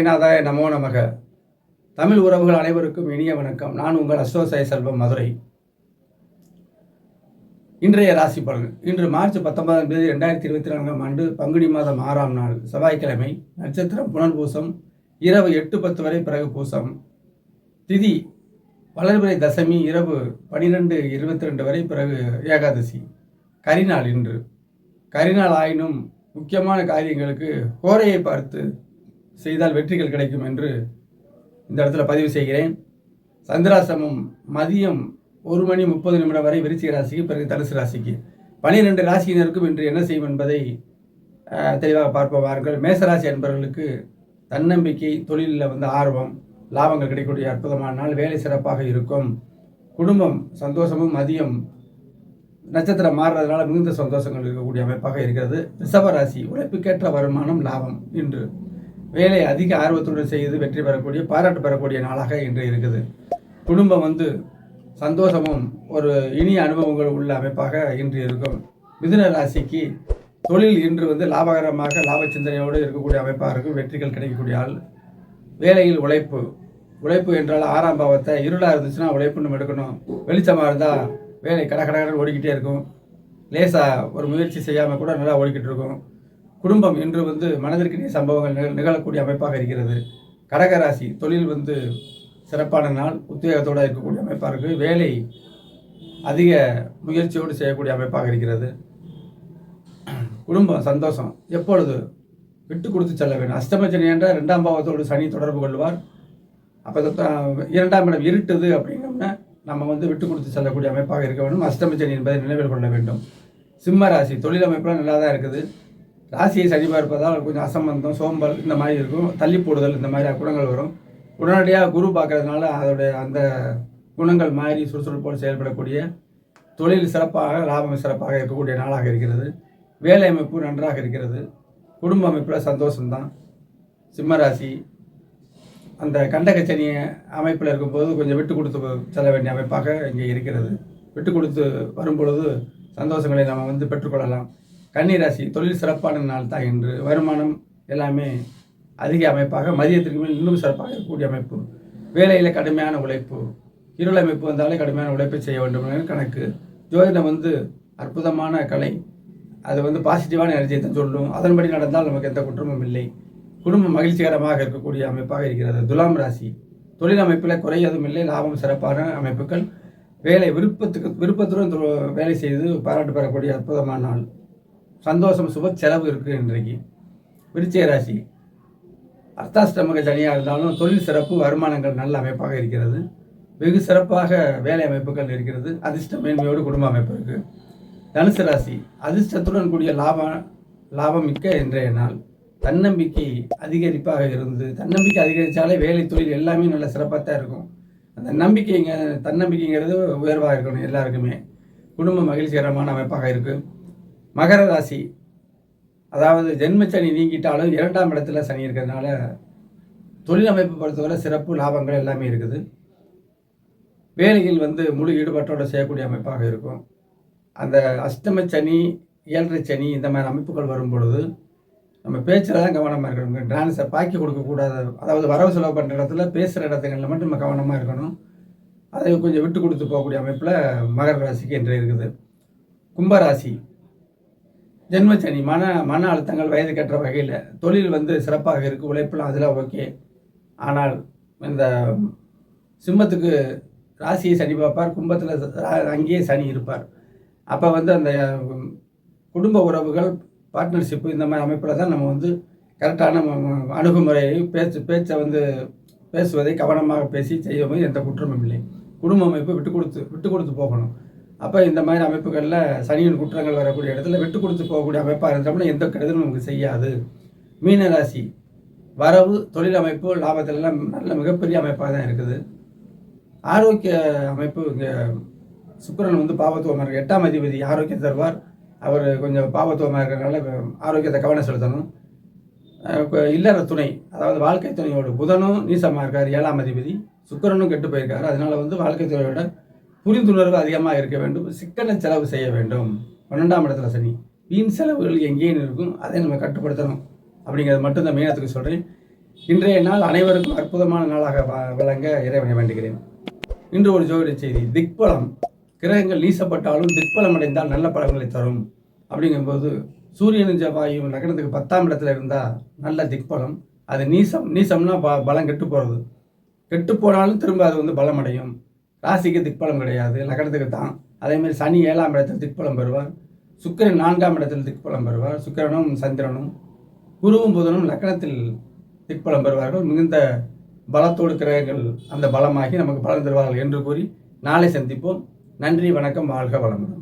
சாய்நாதாய நமோ நமக. தமிழ் உறவுகள் அனைவருக்கும் இனிய வணக்கம். நான் உங்கள் அஸ்டோசாய செல்வம் மதுரை. இன்றைய ராசி பலன். இன்று மார்ச் பத்தொன்பதாம் தேதி ரெண்டாயிரத்தி இருபத்தி நான்காம் ஆண்டு பங்குனி மாதம் ஆறாம் நாள் செவ்வாய்க்கிழமை நட்சத்திரம் புனர்பூசம் இரவு எட்டு பத்து வரை பிறகு பூசம். திதி வளர்பிறை தசமி இரவு பனிரெண்டு இருபத்தி ரெண்டு வரை பிறகு ஏகாதசி. கரிநாள் இன்று. கரிநாள் ஆயினும் முக்கியமான காரியங்களுக்கு கோரையை பார்த்து செய்தால் வெற்றிகள் கிடைக்கும் என்று இந்த இடத்துல பதிவு செய்கிறேன். சந்திராசிரமம் மதியம் ஒரு மணி முப்பது நிமிடம் வரை விருச்சிக ராசிக்கு பிறகு தனுசு ராசிக்கு. பனிரெண்டு ராசியினருக்கும் இன்று என்ன செய்யும் என்பதை தெளிவாக பார்ப்பவார்கள். வாருங்கள் மேசராசி என்பவர்களுக்கு தன்னம்பிக்கை தொழிலில் வந்து ஆர்வம் லாபங்கள் கிடைக்கக்கூடிய அற்புதமான நாள் வேலை சிறப்பாக இருக்கும். குடும்பம் சந்தோஷமும் மதியம் நட்சத்திரம் மாறுறதுனால மிகுந்த சந்தோஷங்கள் இருக்கக்கூடிய அமைப்பாக இருக்கிறது. ரிஷபராசி உழைப்புக்கேற்ற வருமானம் லாபம் இன்று. வேலை அதிக ஆர்வத்துடன் செய்து வெற்றி பெறக்கூடிய பாராட்டு பெறக்கூடிய நாளாக இன்று இருக்குது. குடும்பம் வந்து சந்தோஷமும் ஒரு இனிய அனுபவங்கள் உள்ள அமைப்பாக இன்று இருக்கும். மிதுன ராசிக்கு தொழில் இன்று வந்து லாபகரமாக லாப சிந்தனையோடு இருக்கக்கூடிய அமைப்பாக இருக்கும். வெற்றிகள் கிடைக்கக்கூடிய ஆள். வேலையில் உழைப்பு. உழைப்பு என்றால் ஆறாம் பாவத்தை இருளாக இருந்துச்சுன்னா உழைப்பு நம்ம எடுக்கணும். வெளிச்சமாக இருந்தால் வேலை கடகடகடன் ஓடிக்கிட்டே இருக்கும். லேசாக ஒரு முயற்சி செய்யாமல் கூட நல்லா ஓடிக்கிட்டு இருக்கும். குடும்பம் இன்று வந்து மனதிற்கு சம்பவங்கள் நிக- நிகழக்கூடிய அமைப்பாக இருக்கிறது. கடகராசி தொழில் வந்து சிறப்பான நாள் உத்வேகத்தோடு இருக்கக்கூடிய அமைப்பாக இருக்குது. வேலை அதிக முயற்சியோடு செய்யக்கூடிய அமைப்பாக இருக்கிறது. குடும்பம் சந்தோஷம். எப்பொழுது விட்டு கொடுத்து செல்ல வேண்டும்? அஷ்டமச்சனி என்ற ரெண்டாம் பாவத்தோடு சனி தொடர்பு கொள்வார். அப்போ இரண்டாம் இடம் இருட்டுது அப்படின்னோம்னா நம்ம வந்து விட்டு கொடுத்து செல்லக்கூடிய அமைப்பாக இருக்க வேண்டும். அஷ்டமச்சனி என்பதை நினைவில் கொள்ள வேண்டும். சிம்ம ராசி தொழில் அமைப்பெல்லாம் நல்லா தான் இருக்குது. ராசியை சரி பார்ப்பதால் கொஞ்சம் அசம்பந்தம் சோம்பல் இந்த மாதிரி இருக்கும். தள்ளி போடுதல் இந்த மாதிரி குணங்கள் வரும். உடனடியாக குரு பார்க்கறதுனால அதோடைய அந்த குணங்கள் மாறி சுறுசுறுப்போடு செயல்படக்கூடிய தொழில் சிறப்பாக லாபம் சிறப்பாக இருக்கக்கூடிய நாளாக இருக்கிறது. வேலை அமைப்பு நன்றாக இருக்கிறது. குடும்ப அமைப்பில் சந்தோஷம்தான். சிம்மராசி அந்த கண்டகச்சனி அமைப்பில் இருக்கும்போது கொஞ்சம் விட்டு கொடுத்து செல்ல வேண்டிய அமைப்பாக இங்கே இருக்கிறது. விட்டு கொடுத்து வரும்பொழுது சந்தோஷங்களை நாம் வந்து பெற்றுக்கொள்ளலாம். கன்னிராசி தொழில் சிறப்பான நாள் தான் இன்று வருமானம் எல்லாமே அதிக அமைப்பாக மதியத்திற்கு மேல் இன்னும் சிறப்பாக இருக்கக்கூடிய அமைப்பு. வேலையில் கடுமையான உழைப்பு. இருள் அமைப்பு வந்தாலே கடுமையான உழைப்பை செய்ய வேண்டும் என கணக்கு. ஜோதிடம் வந்து அற்புதமான கலை. அது வந்து பாசிட்டிவான எனர்ஜியை தான் சொல்லும். அதன்படி நடந்தால் நமக்கு எந்த குற்றமும் இல்லை. குடும்பம் மகிழ்ச்சிகரமாக இருக்கக்கூடிய அமைப்பாக இருக்கிறது. துலாம் ராசி. தொழில் அமைப்பில் குறையதும் இல்லை லாபம் சிறப்பான அமைப்புகள். வேலை விருப்பத்துக்கு விருப்பத்துடன் வேலை செய்து பாராட்டு பெறக்கூடிய அற்புதமான நாள். சந்தோஷம் சுப செலவு இருக்குது இன்றைக்கு. விருச்சிக ராசி. அர்த்தாஷ்டமக சனியாக இருந்தாலும் தொழில் சிறப்பு வருமானங்கள் நல்ல அமைப்பாக இருக்கிறது. வெகு சிறப்பாக வேலை அமைப்புகள் இருக்கிறது. அதிர்ஷ்ட மேன்மையோடு குடும்ப அமைப்பு இருக்குது தனுசு ராசி. அதிர்ஷ்டத்துடன் கூடிய லாபம் லாபம் மிக்க இன்றைய நாள். தன்னம்பிக்கை அதிகரிப்பாக இருந்து தன்னம்பிக்கை அதிகரித்தாலே வேலை தொழில் எல்லாமே நல்ல சிறப்பாக தான் இருக்கும். அந்த நம்பிக்கைங்க தன்னம்பிக்கைங்கிறது உயர்வாக இருக்கணும் எல்லாருக்குமே. குடும்ப மகிழ்ச்சிகரமான அமைப்பாக இருக்குது மகர ராசி. அதாவது ஜென்மச்சனி நீங்கிட்டாலும் இரண்டாம் இடத்துல சனி இருக்கிறதுனால தொழில் அமைப்பு பொறுத்தவரை சிறப்பு லாபங்கள் எல்லாமே இருக்குது. வேலையில் வந்து முழு ஈடுபாட்டோடு செய்யக்கூடிய அமைப்பாக இருக்கும். அந்த அஷ்டம சனி ஏழரை சனி இந்த மாதிரி அமைப்புகள் வரும் பொழுது நம்ம பேச்சில் தான் கவனமாக இருக்கணும். டான்ஸை பாக்கி கொடுக்கக்கூடாது அதாவது வரவு செலவு பண்ணுற இடத்துல பேசுகிற இடத்துங்களில் மட்டும் நம்ம கவனமாக இருக்கணும். அதை கொஞ்சம் விட்டு கொடுத்து போகக்கூடிய அமைப்பில் மகர ராசிக்கு என்று இருக்குது. கும்பராசி. ஜென்மச்சனி மன மன அழுத்தங்கள் வயது கற்ற வகையில் தொழில் வந்து சிறப்பாக இருக்குது உழைப்பெல்லாம் அதில் ஓகே. ஆனால் இந்த சிம்மத்துக்கு ராசியை சனி பார்ப்பார் கும்பத்தில் அங்கேயே சனி இருப்பார். அப்போ வந்து அந்த குடும்ப உறவுகள் பார்ட்னர்ஷிப்பு இந்த மாதிரி அமைப்பில் தான் நம்ம வந்து கரெக்டான அணுகுமுறையை பேச்சு பேச்சை வந்து பேசுவதை கவனமாக பேசி செய்யவும் எந்த குற்றமும் இல்லை. குடும்ப அமைப்பு விட்டு கொடுத்து விட்டு கொடுத்து போகணும். அப்போ இந்த மாதிரி அமைப்புகளில் சனியின் குற்றங்கள் வரக்கூடிய இடத்துல விட்டு கொடுத்து போகக்கூடிய அமைப்பாக இருந்தோம்னா எந்த கெடுதலும் நமக்கு செய்யாது. மீனராசி. வரவு தொழில் அமைப்பு லாபத்திலெல்லாம் நல்ல மிகப்பெரிய அமைப்பாக தான் இருக்குது. ஆரோக்கிய அமைப்பு இங்கே சுக்கிரன் வந்து பாவத்துவமாக இருக்கு எட்டாம் அதிபதி ஆரோக்கியம் தருவார். அவர் கொஞ்சம் பாவத்துவமாக இருக்கிறனால ஆரோக்கியத்தை கவனம் செலுத்தணும். இப்போ இல்லற துணை அதாவது வாழ்க்கை துணையோடு புதனும் நீசமாக இருக்கார். ஏழாம் அதிபதி. சுக்கிரனும் கெட்டு போயிருக்காரு. அதனால வந்து வாழ்க்கை துணையோட புரிந்துணர்வு அதிகமாக இருக்க வேண்டும் சிக்கன செலவு செய்ய வேண்டும். பன்னெண்டாம் இடத்துல சனி. வீண் செலவுகள் எங்கேயும் இருக்கும் அதை நம்ம கட்டுப்படுத்தணும். அப்படிங்கிறது மட்டும்தான் மீனத்துக்கு சொல்கிறேன் இன்றைய நாள் அனைவருக்கும் அற்புதமான நாளாக வ- விளங்க இறைவனை வேண்டுகிறேன். இன்று ஒரு ஜோதிட செய்தி. திக்பலம். கிரகங்கள் நீசப்பட்டாலும் திக்பலம் அடைந்தால் நல்ல பலன்களை தரும். அப்படிங்கும்போது சூரியனும் வாயு லக்னத்துக்கு பத்தாம் இடத்துல இருந்தால் நல்ல திக்பலம். அது நீசம். நீசம்னா ப பலம் கெட்டு போகிறது கெட்டு போனாலும் திரும்ப அது வந்து பலம் அடையும். ராசிக்கு திக்பலம் கிடையாது லக்னத்துக்கு தான். அதேமாதிரி சனி ஏழாம் இடத்தில் திக்பலம் பெறுவார். சுக்கிரன் நான்காம் இடத்தில் திக்பலம் பெறுவார். சுக்கிரனும் சந்திரனும் குருவும் புதனும் லக்னத்தில் திக்பலம் பெறுவார்கள். மிகுந்த பலத்தோடு கிரகங்கள் அந்த பலமாகி நமக்கு பலன் தருவார்கள் என்று கூறி நாளை சந்திப்போம். நன்றி வணக்கம் வாழ்க வளமுடன்.